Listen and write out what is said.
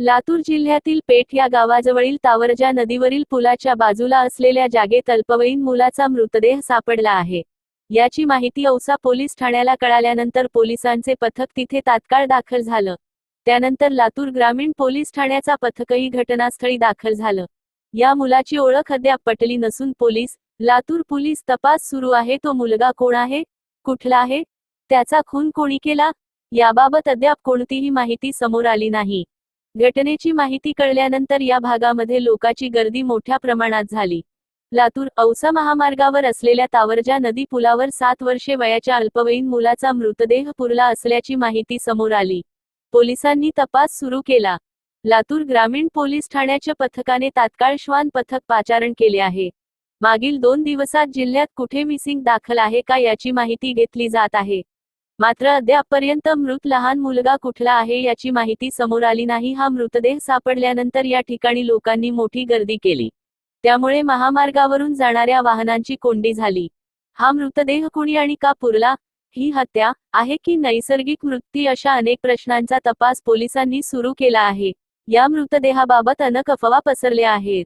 लातूर जिल्ह्यातील पेठ या गावाजवळील तावरजा नदीवरील पुलाच्या बाजूला असलेल्या जागेत अल्पवयीन मुलाचा मृतदेह सापडला आहे. याची माहिती औसा पोलीस ठाण्याला कळाल्यानंतर पोलिसांचे पथक तिथे तात्काळ दाखल झालं. त्यानंतर लातूर ग्रामीण पोलीस ठाण्याचा पथकही घटनास्थळी दाखल झालं. या मुलाची ओळख अद्याप पटली नसून पोलीस लातूर पोलीस तपास सुरू आहे तो मुलगा कोण आहे कुठला आहे त्याचा खून कोणी केला याबाबत अद्याप कोणतीही माहिती समोर आली नाही. घटनेची माहिती कळल्यानंतर या भागामध्ये लोकांची गर्दी मोठ्या प्रमाणात झाली. लातूर औसा महामार्गावर असलेल्या तावरजा नदी पुलावर सात वर्षे वयाच्या अल्पवयीन मुलाचा मृतदेह पुरला असल्याची माहिती समोर आली. पोलिसांनी तपास सुरू केला. लातूर ग्रामीण पोलीस ठाण्याच्या पथकाने तात्काळ श्वान पथक पाचारण केले आहे. मागील दोन दिवसात जिल्ह्यात कुठे मिसिंग दाखल आहे का याची माहिती घेतली जात आहे. मात्र अद्यापपर्यंत मृत लहान मुलगा कुठला आहे याची माहिती समोर आली नाही. हा मृतदेह सापडल्यानंतर या ठिकाणी लोकांनी मोठी गर्दी केली. त्यामुळे महामार्गावरून जाणाऱ्या वाहनांची कोंडी झाली. हा मृतदेह कुणी आणि का पुरला? ही हत्या आहे की नैसर्गिक मृत्यू अशा अनेक प्रश्नांचा तपास पोलिसांनी सुरू केला आहे. या मृतदेहाबाबत अनेक अफवा पसरल्या आहेत.